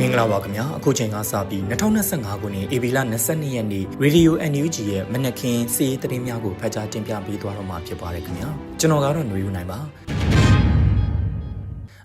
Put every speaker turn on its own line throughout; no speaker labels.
မင်္ဂလာပါခင်ဗျာအခုချိန်ကစပြီး2025ခုနှစ်ဧပြီလ22ရက်နေ့ Radio NUG ရဲ့မနက်ခင်းစီးရီးသတင်းများကိုဖတ်ကြားတင်ပြပေးသွားတော့မှာဖြစ်ပါတယ်ခင်ဗျာကျွန်တော်ကတော့ຫນွေဦးနိုင်ပါ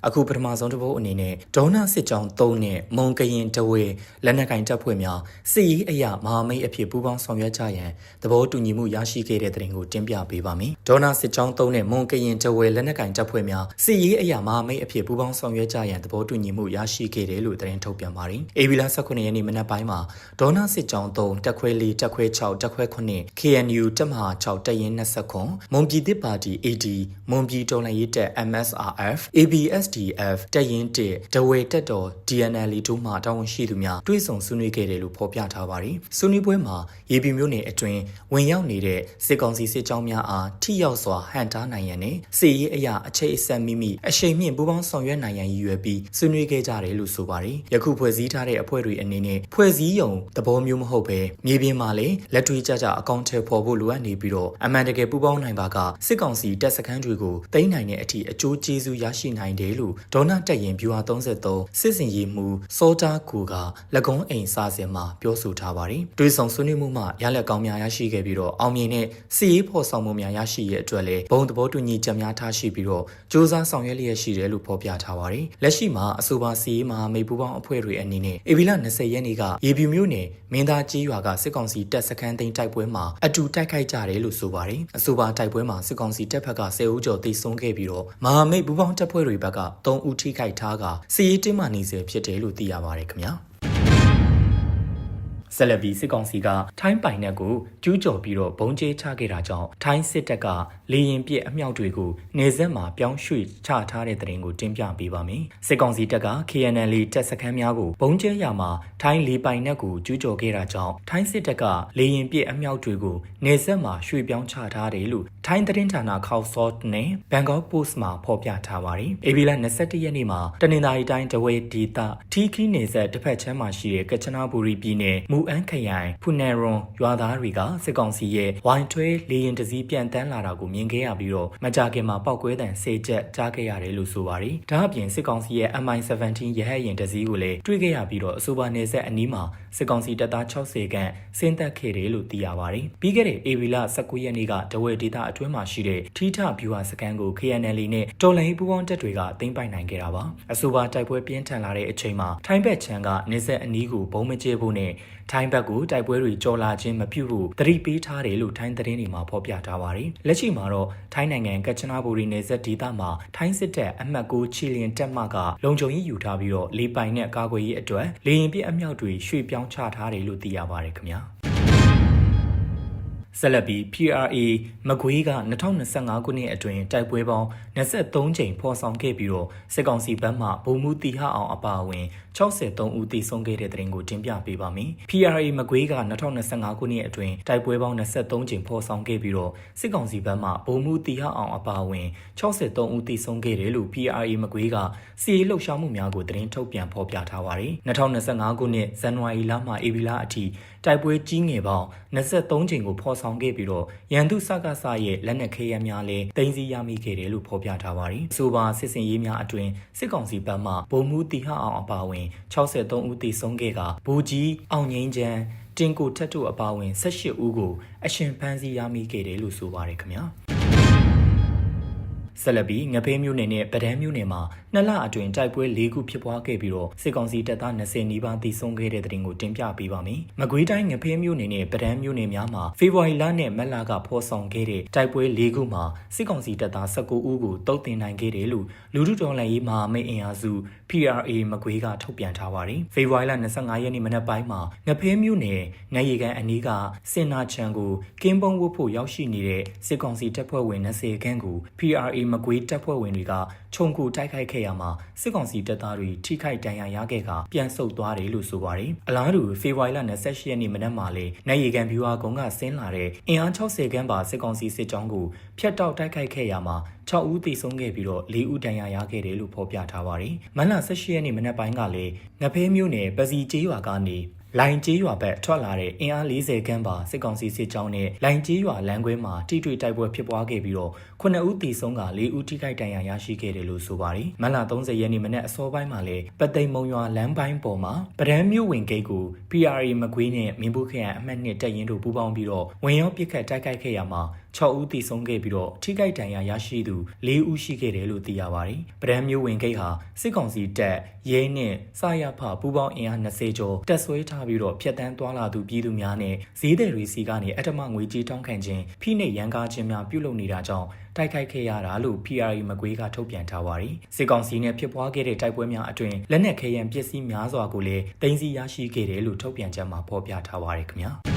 အခုပထမဆုံးတစ်ပုတ်အနေနဲ့ဒေါနာစစ်ကြောင်း၃နဲ့မုံကရင်တဝဲလက်နက်ကင်တပ်ဖွဲ့များစစ်ရေးအရာမဟာမိတ်အဖြစ်ပူးပေါင်းဆောင်ရွက်ကြရန်သဘောတူညီမှုရရှိခဲ့တဲ့တဲ့တင်ကိုတင်ပြပေးပါမယ်။ဒေါနာစစ်ကြောင်း၃နဲ့မုံကရင်တဝဲလက်နက်ကင်တပ်ဖွဲ့များစစ်ရေးအရာမဟာမိတ်အဖြစ်ပူးပေါင်းဆောင်ရွက်ကြရန်သဘောတူညီမှုရရှိခဲ့တယ်လို့သတင်းထုတ်ပြန်ပါတယ်။ AB လ19ရက်နေ့မနက်ပိုင်းမှာဒေါနာစစ်ကြောင်း၃တက်ခွဲ၄တက်ခွဲ6တက်ခွဲ9 KNU တပ်မဟာ6တပ်ရင်း29မွန်ပြည်သစ်ပါတီ AD မွန်ပြည်တော်လှန်ရေးတပ် MSRF ABSD PDF တက်ရင်တစ်ဒဝေတက်တော် DNL တို့မှတာဝန်ရှိသူများတွဲဆောင်ဆွေးနွေးခဲ့တယ်လို့ဖော်ပြထားပါတယ်။ဆွေးနွေးပွဲမှာရေပြည်မြို့နယ်အတွင်းဝင်ရောက်နေတဲ့စစ်ကောင်စီစစ်ကြောင်းများအားထိရောက်စွာဟန်တားနိုင်ရန်နဲ့စစ်ရေးအရာအခြေအဆက်မိမိအရှိန်မြင့်ပူးပေါင်းဆောင်ရွက်နိုင်ရန်ရည်ရွယ်ပြီးဆွေးနွေးခဲ့ကြတယ်လို့ဆိုပါတယ်။ယခုဖွဲ့စည်းထားတဲ့အဖွဲ့တွေအနေနဲ့ဖွဲ့စည်းရုံသဘောမျိုးမဟုတ်ပဲမြေပြင်မှာလည်းလက်တွေ့ကြကြအကောင့်ထဲပေါ်ဖို့လိုအပ်နေပြီးတော့အမှန်တကယ်ပူးပေါင်းနိုင်ပါကစစ်ကောင်စီတပ်စခန်းတွေကိုတိမ့်နိုင်တဲ့အထိအကျိုးကျေးဇူးရရှိနိုင်တယ်လို့ဒေါနာတက်ရင်ဗျူဟာ33စစ်စင်ရေးမှုစောတာကူက၎င်းအိမ်စာစင်မှာပြောဆိုထားပါတယ်။တွေးဆောင်ဆွေးနွေးမှုမှာရလက်ကောင်းများရရှိခဲ့ပြီးတော့အောင်မြင်တဲ့စီရေးဖော်ဆောင်မှုများရရှိရဲ့အတွက်လည်းဘုံသဘောတူညီချက်များထားရှိပြီးတော့စ조사ဆောင်ရွက်လျက်ရှိတယ်လို့ဖော်ပြထားပါတယ်။လက်ရှိမှာအဆိုပါစီရေးမှာမိပူပေါင်းအဖွဲ့တွေအနေနဲ့ဧပြီလ20ရက်နေ့ကရေပြူမြို့နယ်မင်းသားကြီးရွာကစစ်ကောင်စီတပ်စခန်းသိမ်းတိုက်ပွဲမှာအတူတိုက်ခိုက်ကြတယ်လို့ဆိုပါတယ်။အဆိုပါတိုက်ပွဲမှာစစ်ကောင်စီတပ်ဖက်က10ဦးကျော်တိဆုံးခဲ့ပြီးတော့မဟာမိတ်ပူပေါင်းတပ်ဖွဲ့တွေဘက်က3ဦးထိခိုက်ထားကစီရေးတင်းမာနေစေဖြစ်တယ်လို့သိရပါတယ်ခင်ဗျာဆက်လက်ပြီးစစ်ကောင်စီကထိုင်းပိုင်နက်ကိုကျူးကျော်ပြီးတော့ဘုံကျဲချခဲ့တာကြောင့်ထိုင်းစစ်တပ်ကလေရင်ပစ်အမြောက်တွေကိုနေဆက်မှာပြောင်းရွှေ့ချထားတဲ့တဲ့ရင်ကိုတင်ပြပေးပါမယ်။စစ်ကောင်စီတပ်က KNL တပ်စခန်းများကိုဘုံကျဲရမှာထိုင်းလေပိုင်နက်ကိုကျူးကျော်ခဲ့တာကြောင့်ထိုင်းစစ်တပ်ကလေရင်ပစ်အမြောက်တွေကိုနေဆက်မှာရွှေ့ပြောင်းချထားတယ်လို့ ထိုင်းသတင်းဌာနခေါက်ဆော့နဲ့ Bangkok Post မှာဖော်ပြထားပါတယ်။ AB လ21ရက်နေ့မှာတနင်္သာရီတိုင်းတဝဲဒေသထီခီနေဆက်တစ်ဖက်ချမ်းမှာရှိတဲ့ကချနာဘူရီပြည်နယ်မူအန်းခရိုင်ဖူနယ်ရွန်ရွာသားတွေကစစ်ကောင်စီရဲ့ဝိုင်ထွဲလေရင်တစည်းပြန်တန်းလာတာကိုမြင်ခဲ့ရပြီးတော့မကြခင်မှာပောက်ကွဲတံစေချက်ကြားခဲ့ရတယ်လို့ဆိုပါတယ်။ဒါအပြင်စစ်ကောင်စီရဲ့ MI17 ရဟတ်ယာဉ်တစည်းကိုလည်းတွေ့ခဲ့ရပြီးတော့အဆိုပါနေဆက်အနီးမှာစစ်ကောင်စီတပ်သား60ခန့်ဆင်းသက်ခဲ့တယ်လို့သိရပါတယ်။ပြီးခဲ့တဲ့ AB လ19ရက်နေ့ကတဝဲဒေသအတွင်းမှာရှိတဲ့ထီထဗျူဟာစကန်ကို KNL နဲ့တော်လိုင်းပူးပေါင်းတပ်တွေကသိမ်းပိုက်နိုင်ခဲ့တာပါ။အဆိုပါတိုက်ပွဲပြင်းထန်လာတဲ့အချိန်မှာထိုင်းဘက်ချမ်းကနေဆက်အနီးကိုဘုံမကျဲဖို့နဲ့ထိုင်းဘက်ကိုတိုက်ပွဲတွေကြော်လာခြင်းမပြုဖို့တတိပေးထားတယ်လို့ထိုင်းသတင်းတွေမှာဖော်ပြထားပါတယ်။လက်ရှိမှာတော့ထိုင်းနိုင်ငံကချနာဘူရီနယ်စပ်ဒေသမှာထိုင်းစစ်တပ်အမှတ်6ချီလျင်တပ်မကလုံခြုံရေးယူထားပြီးတော့လေပိုင်နဲ့ကာကွယ်ရေးအတွက်လေရင်ပြအမြောက်တွေရွှေ့ပြောင်းချထားတယ်လို့သိရပါတယ်ခင်ဗျာ။ ဆက်လက်ပြီး PRA မကွေးက2025ခုနှစ်အတွင်းတိုက်ပွဲပေါင်း23ကြိမ်ဖော်ဆောင်ခဲ့ပြီးတော့စစ်ကောင်စီဘက်မှဗိုလ်မှူးတီဟအောင်အပါအဝင်63ဦးသေဆုံးခဲ့တဲ့တဲ့ရင်ကိုတင်ပြပေးပါမယ်။ PRA မကွေးက2025ခုနှစ်အတွင်းတိုက်ပွဲပေါင်း23ကြိမ်ဖော်ဆောင်ခဲ့ပြီးတော့စစ်ကောင်စီဘက်မှဗိုလ်မှူးတီဟအောင်အပါအဝင်63ဦးသေဆုံးခဲ့တယ်လို့ PRA မကွေးကစီရေးလှုပ်ရှားမှုများကိုသတင်းထုတ်ပြန်ဖော်ပြထားပါတယ်။2025ခုနှစ်ဇန်နဝါရီလမှဧပြီလအထိတိုက်ပွဲကြီးငယ်ပေါင်း23ကြိမ်ကိုဖော်ဆောင်ခဲ့ပြီးတော့ရန်သူစကားစရဲ့လက်နက်ခဲယမ်းများလည်းတင်စီရမိခဲ့တယ်လို့ဖော်ပြထားပါတယ်။ဆိုပါစစ်စင်ရေးများအတွင်စစ်ကောင်စီဘက်မှဗိုလ်မှူးတီဟအောင်အပါအဝင်63ဦးသေဆုံးခဲ့ကဗိုလ်ကြီးအောင်ငိမ့်ချန်းတင်ကိုထက်တို့အပါအဝင်18ဦးကိုအရှင်ဖမ်းဆီးရမိခဲ့တယ်လို့ဆိုပါတယ်ခင်ဗျာ။ ဆက်လက်ပြီးငဖေးမြို့နယ်နဲ့ပဒန်းမြို့နယ်မှာနှစ်လအတွင်းတိုက်ပွဲ၄ခုဖြစ်ပွားခဲ့ပြီးတော့စစ်ကောင်စီတပ်သား20နီးပါးသေဆုံးခဲ့တဲ့တဲ့တင်ကိုတင်ပြပေးပါမယ်။မကွေးတိုင်းငဖေးမြို့နယ်နဲ့ပဒန်းမြို့နယ်များမှာဖေဖော်ဝါရီလနဲ့မက်လာကဖော်ဆောင်ခဲ့တဲ့တိုက်ပွဲ၄ခုမှာစစ်ကောင်စီတပ်သား19ဦးကိုတုတ်တင်နိုင်ခဲ့တယ်လို့လူထုတော်လှန်ရေးမဟာမိတ်အင်အားစု PRA မကွေးကထုတ်ပြန်ထားပါတယ်။ဖေဖော်ဝါရီလ25ရက်နေ့မနက်ပိုင်းမှာငဖေးမြို့နယ်ငရေကန်အနီးကစင်နာချံကိုကင်းပုံဝတ်ဖို့ရောက်ရှိနေတဲ့စစ်ကောင်စီတပ်ဖွဲ့ဝင်20ခန့်ကို PRA မကွေးတပ်ဖွဲ့ဝင်တွေကခြုံကူတိုက်ခိုက်ခဲ့ရမှာစစ်ကောင်စီတပ်သားတွေထိခိုက်ဒဏ်ရာရခဲ့ကပြန်ဆုတ်သွားတယ်လို့ဆိုပါတယ်။အလားတူဖေဖော်ဝါရီလ28ရက်နေ့မနက်မှာလေနိုင်ရီကန်ဗျူဟာကုန်းကဆင်းလာတဲ့အင်အား60ခန်းပါစစ်ကောင်စီစစ်ကြောင်းကိုဖျက်တောက်တိုက်ခိုက်ခဲ့ရမှာ 6ဦးသေဆုံးခဲ့ပြီးတော့4ဦးဒဏ်ရာရခဲ့တယ်လို့ဖော်ပြထားပါတယ်။မန်လ18ရက်နေ့မနက်ပိုင်းကလည်းငဖဲမျိုးနယ်ပစီကျေးရွာကနေလိုင်ကျေးရွာဘက်ထွက်လာတဲ့အင်အား40ခန်းပါစစ်ကောင်စီစစ်ကြောင်းနဲ့လိုင်ကျေးရွာလမ်းခွဲမှာတိတွေ့တိုက်ပွဲဖြစ်ပွားခဲ့ပြီးတော့9ဦးသေဆုံးက4ဦးထိခိုက်ဒဏ်ရာရရှိခဲ့တယ်လို့ဆိုပါတယ်။မလ30ရက်နေ့မနက်အစောပိုင်းမှာလည်းပသိမ်မုံရွာလမ်းပိုင်းပေါ်မှာပဒန်းမြို့ဝင်ဂိတ်ကို PRA မကွေးနဲ့မင်းဘူးခရိုင်အမှတ်နှစ်တပ်ရင်းတို့ပူးပေါင်းပြီးတော့ဝင်ရောက်ပစ်ခတ်တိုက်ခိုက်ခဲ့ရမှာ 6ဦးသေဆုံးခဲ့ပြီးတော့ထိခိုက်ဒဏ်ရာရရှိသူ4ဦးရှိခဲ့တယ်လို့သိရပါတယ်။ပဒန်းမျိုးဝင်ဂိတ်ဟာစစ်ကောင်စီတပ်ရဲနဲ့စရဖပူပေါင်းအင်အား20ကျော်တက်ဆွဲထားပြီးတော့ဖျက်တမ်းသွားလာသူပြည်သူများနဲ့ဈေးသည်တွေစီကနေအထမငွေကြေးတောင်းခံခြင်းဖိနှိပ်ရန်ကားခြင်းများပြုလုပ်နေတာကြောင့်တိုက်ခိုက်ခဲ့ရတာလို့ PRA မကွေးကထုတ်ပြန်ထားပါတယ်။စစ်ကောင်စီနဲ့ဖြစ်ပွားခဲ့တဲ့တိုက်ပွဲများအတွင်လက်နက်ခဲယမ်းပစ္စည်းများစွာကိုလည်းတင်စီရရှိခဲ့တယ်လို့ထုတ်ပြန်ချက်မှာဖော်ပြထားပါတယ်ခင်ဗျာ။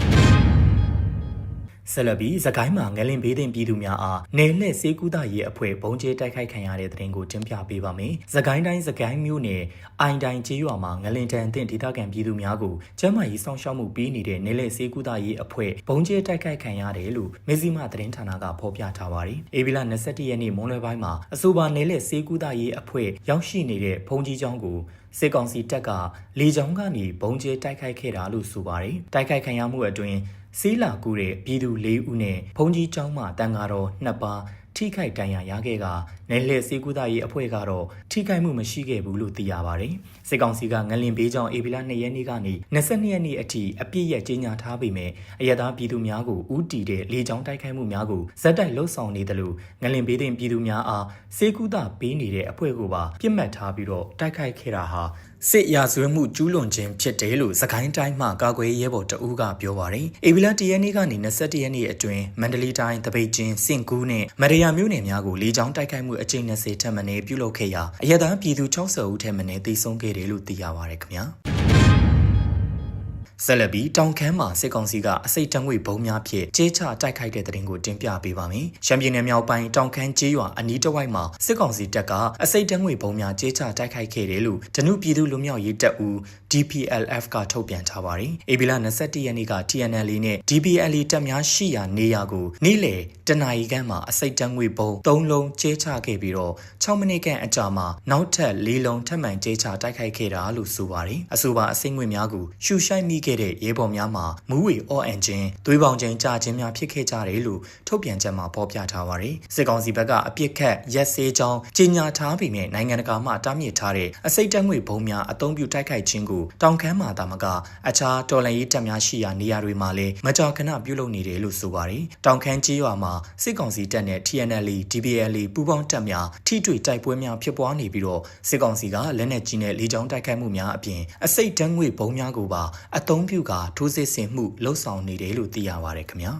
ဆက်လက်ပြီးသခိုင်းမှာငလင်ဘေးတင်ပြည်သူများအားနေလှည့်စေးကူးတာရေးအဖွဲ့ဘုံကျဲတိုက်ခိုက်ခံရတဲ့တဲ့တင်ကိုတင်ပြပေးပါမယ်။သခိုင်းတိုင်းသခိုင်းမြို့နယ်အိုင်တိုင်ကျေးရွာမှာငလင်တန်အသင့်ဒေသခံပြည်သူများကိုကျန်းမာရေးစောင့်ရှောက်မှုပေးနေတဲ့နေလှည့်စေးကူးတာရေးအဖွဲ့ဘုံကျဲတိုက်ခိုက်ခံရတယ်လို့မေဇီမာသတင်းဌာနကဖော်ပြထားပါတယ်။အေဗီလာ21ရက်နေ့မွန်းလွဲပိုင်းမှာအဆိုပါနေလှည့်စေးကူးတာရေးအဖွဲ့ရောက်ရှိနေတဲ့ဘုံကြီးကျောင်းကိုစစ်ကောင်စီတပ်ကလေကြောင်းကနေဘုံကျဲတိုက်ခိုက်ခဲ့တာလို့ဆိုပါတယ်။တိုက်ခိုက်ခံရမှုအတွင်း စီးလာကူတဲ့ပြည်သူ၄ဦးနဲ့ဘုံကြီးကျောင်းမှတန်ဃာတော်နှစ်ပါးထိခိုက်ဒဏ်ရာရခဲ့ကနယ်လှည့်စေကူးသားရေးအဖွဲ့ကတော့ထိခိုက်မှုမရှိခဲ့ဘူးလို့သိရပါတယ်။စစ်ကောင်စီကငလင်ဘေးကြောင့်အေဗီလာ2ရက်နေ့ကနေ22ရက်နေ့အထိအပြည့်ရကြေညာထားပေမဲ့အရသာပြည်သူများကိုဥတီတဲ့လေကြောင်းတိုက်ခိုက်မှုများကိုဇက်တိုက်လှုပ်ဆောင်နေတယ်လို့ငလင်ဘေးတင်ပြည်သူများအားစေကူးသားပေးနေတဲ့အဖွဲ့ကိုပါပြစ်မှတ်ထားပြီးတော့တိုက်ခိုက်ခဲ့တာဟာ စစ်ရာဇဝတ်မှုကျူးလွန်ခြင်းဖြစ်တယ်လို့စကိုင်းတိုင်းမှကာကွယ်ရဲဘော်တဦးကပြောပါတယ်။အေဗီလာတရက်နေ့ကနေ21ရက်နေ့အတွင်းမန္တလေးတိုင်းတပိတ်ချင်းစင်ကူးနဲ့မရယာမြို့နယ်များကိုလေကြောင်းတိုက်ခိုက်မှုအကြိမ်20ထက်မနည်းပြုလုပ်ခဲ့ရာအရသာပြည်သူ60ဦးထက်မနည်းသေဆုံးခဲ့တယ်လို့သိရပါတယ်ခင်ဗျာ။ ဆက်လက်ပြီးတောင်ခမ်းမှာစစ်ကောင်စီကအစိတ်တံငွေဘုံများဖြင့်ကျေးချတိုက်ခိုက်တဲ့တဲ့ရင်ကိုတင်ပြပေးပါမယ်။ရှမ်းပြည်နယ်မြောက်ပိုင်းတောင်ခမ်းကျေးရွာအနီးတစ်ဝိုက်မှာစစ်ကောင်စီတပ်ကအစိတ်တံငွေဘုံများကျေးချတိုက်ခိုက်ခဲ့တယ်လို့ဒနုပြည်သူလူမျိုးရေးတပ်ဦး DPLF ကထုတ်ပြန်ထားပါတယ်။အေဘီလာ21ရက်နေ့က TNL နဲ့ DPL တပ်များရှိရာနေရာကိုနေ့လယ်တနာရီခန့်မှာအစိတ်တံငွေဘုံ၃လုံးကျေးချခဲ့ပြီးတော့6မိနစ်ခန့်အကြာမှာနောက်ထပ်၄လုံးထပ်မံကျေးချတိုက်ခိုက်ခဲ့တာလို့ဆိုပါတယ်။အဆိုပါအစိတ်ငွေများကိုရှူရှိုက်မိခဲ့တဲ့ရဲဘော်များမှာမူးဝေအော့အန်ဂျင်သွေးပေါင်ချင်းကြာခြင်းများဖြစ်ခဲ့ကြတယ်လို့ထုတ်ပြန်ချက်မှာဖော်ပြထားပါတယ်။စစ်ကောင်စီဘက်ကအပြစ်ခတ်ရက်စေးကြောင်းကြေညာထားပေမဲ့နိုင်ငံတကာမှတားမြစ်ထားတဲ့အစိတ်တက်ငွေဘုံများအသုံးပြုတိုက်ခိုက်ခြင်းကိုတောင်ခမ်းမှာတာမကအခြားတော်လှန်ရေးတပ်များရှိရာနေရာတွေမှာလည်းမကြာခဏပြုလုပ်နေတယ်လို့ဆိုပါတယ်။တောင်ခမ်းကြီးရွာမှာစစ်ကောင်စီတပ်နဲ့ TNL, DBL ပူးပေါင်းတပ်များထိတွေ့တိုက်ပွဲများဖြစ်ပွားနေပြီးတော့စစ်ကောင်စီကလက်နက်ကြီးနဲ့လေကြောင်းတိုက်ခိုက်မှုများအပြင်အစိတ်တန်းငွေဘုံများကိုပါအသုံးပြုကာထိုးစစ်ဆင်မှုလှုပ်ဆောင်နေတယ်လို့သိရပါတယ်ခင်ဗျာ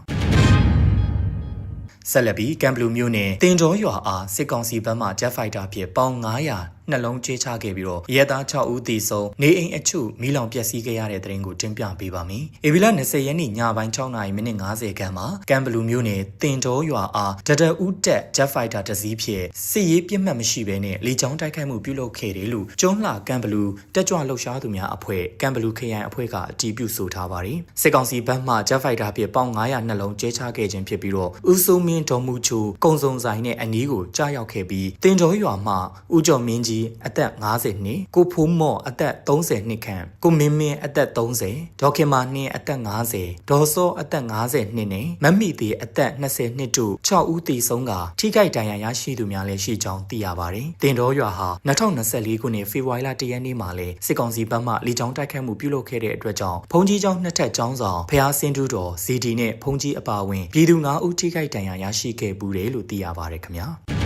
ဆက်လက်ပြီးကမ်ဘလူးမြို့နယ်တင်ကျော်ရွာအားစစ်ကောင်စီဘက်မှ Jet Fighter ဖြင့်ပေါင်900 နှလုံးချေချခဲ့ပြီးတော့ရဲသား6ဦးသေဆုံးနေအိမ်အချို့မိလောင်ပျက်စီးခဲ့ရတဲ့တဲ့ရင်ကိုတင်ပြပေးပါမယ်။ဧပြီလ20ရက်နေ့ညပိုင်း6နာရီမိနစ်50ခန်းမှာကမ်ဘလူးမြို့နယ်တင်တော်ရွာအားတဒဦးတက် Jet Fighter တစ်စီးဖြင့်စစ်ရေးပြစ်မှတ်မရှိဘဲနဲ့လေကြောင်းတိုက်ခိုက်မှုပြုလုပ်ခဲ့တယ်လို့ကျွန်းလှကမ်ဘလူးတက်ကြွလှုပ်ရှားသူများအဖွဲ့ကမ်ဘလူးခရိုင်အဖွဲ့ကအတည်ပြုဆိုထားပါတယ်။စစ်ကောင်စီဘက်မှ Jet Fighter ဖြင့်ပေါင်900နှလုံးကျဲချခဲ့ခြင်းဖြစ်ပြီးတော့ဦးစိုးမင်းဒေါ်မူချိုကုံစုံဆိုင်နဲ့အနီးကိုကြားရောက်ခဲ့ပြီးတင်တော်ရွာမှဦးကျော်မင်းကြီးအသက်50နှစ်ကိုဖိုးမော့အသက်30နှစ်ခန့်ကိုမင်းမင်းအသက်30ဒေါခင်မာနှင်းအသက်50ဒေါ်စောအသက်50နှစ်နဲ့မမိသေးအသက်20နှစ်တို့6ဦးသေဆုံးကထိခိုက်ဒဏ်ရာရရှိသူများလည်းရှိကြောင်းသိရပါတယ်။တင်တော်ရွာဟာ2024ခုနှစ်ဖေဖော်ဝါရီလ1ရက်နေ့မှာလဲစစ်ကောင်စီဘက်မှလေကြောင်းတိုက်ခိုက်မှုပြုလုပ်ခဲ့တဲ့အတွက်ကြောင့်ဖုန်ကြီးကျောင်းနှစ်ထပ်ကျောင်းဆောင်ဖျားစင်းတူတော်ဇီဒီနဲ့ဖုန်ကြီးအပါအဝင်ပြည်သူ9ဦးထိခိုက်ဒဏ်ရာရရှိခဲ့ပူတယ်လို့သိရပါတယ်ခင်ဗျာ။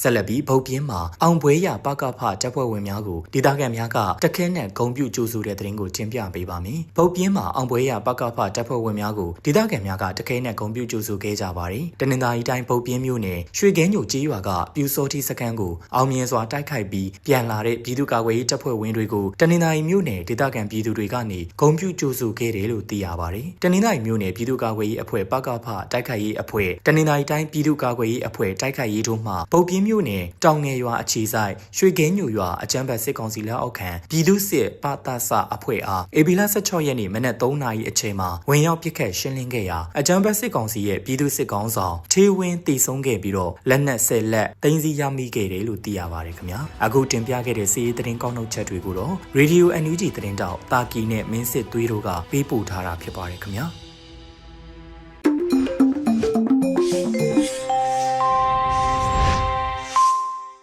ဆက်လက်ပြီးဗုတ်ပြင်းမှာအောင်ပွဲရပကဖတပ်ဖွဲ့ဝင်များကိုဒေသခံများကတခဲနဲ့ဂုံပြုကြိုးဆိုတဲ့တဲ့ရင်ကိုတင်ပြပေးပါမယ်။ဗုတ်ပြင်းမှာအောင်ပွဲရပကဖတပ်ဖွဲ့ဝင်များကိုဒေသခံများကတခဲနဲ့ဂုံပြုကြိုးဆိုခဲ့ကြပါတယ်။တနင်္သာရီတိုင်းဗုတ်ပြင်းမြို့နယ်ရွှေကင်းညိုကျေးရွာကပြူစောတိစခန်းကိုအောင်မြင်စွာတိုက်ခိုက်ပြီးပြန်လာတဲ့ပြည်သူ့ကာကွယ်ရေးတပ်ဖွဲ့ဝင်တွေကိုတနင်္သာရီမြို့နယ်ဒေသခံပြည်သူတွေကနေဂုံပြုကြိုးဆိုခဲ့တယ်လို့သိရပါတယ်။တနင်္သာရီမြို့နယ်ပြည်သူ့ကာကွယ်ရေးအဖွဲ့ပကဖတိုက်ခိုက်ရေးအဖွဲ့တနင်္သာရီတိုင်းပြည်သူ့ကာကွယ်ရေးအဖွဲ့တိုက်ခိုက်ရေးတို့မှဗုတ်ပြင်းမြို့နယ်တောင်ငယ်ရွာအခြေဆိုင်ရွှေကင်းညိုရွာအကြမ်းဖက်စစ်ကောင်စီလက်အောက်ခံပြည်သူစစ်ပသစအဖွဲ့အားအေဘီလာ16ရက်နေ့မနက်3နာရီအချိန်မှာဝင်ရောက်ပစ်ခတ်ရှင်းလင်းခဲ့ရာအကြမ်းဖက်စစ်ကောင်စီရဲ့ပြည်သူစစ်ကောင်ဆောင်ထေးဝင်းတည်ဆုံးခဲ့ပြီးတော့လက်နက်ဆယ်လက်တင်စီရမိခဲ့တယ်လို့သိရပါတယ်ခင်ဗျာအခုတင်ပြခဲ့တဲ့စီးရီးသတင်းကောက်နှုတ်ချက်တွေကိုတော့ Radio NUG သတင်းတောက်တာကီနဲ့မင်းစစ်သွေးတို့ကပေးပို့ထားတာဖြစ်ပါတယ်ခင်ဗျာ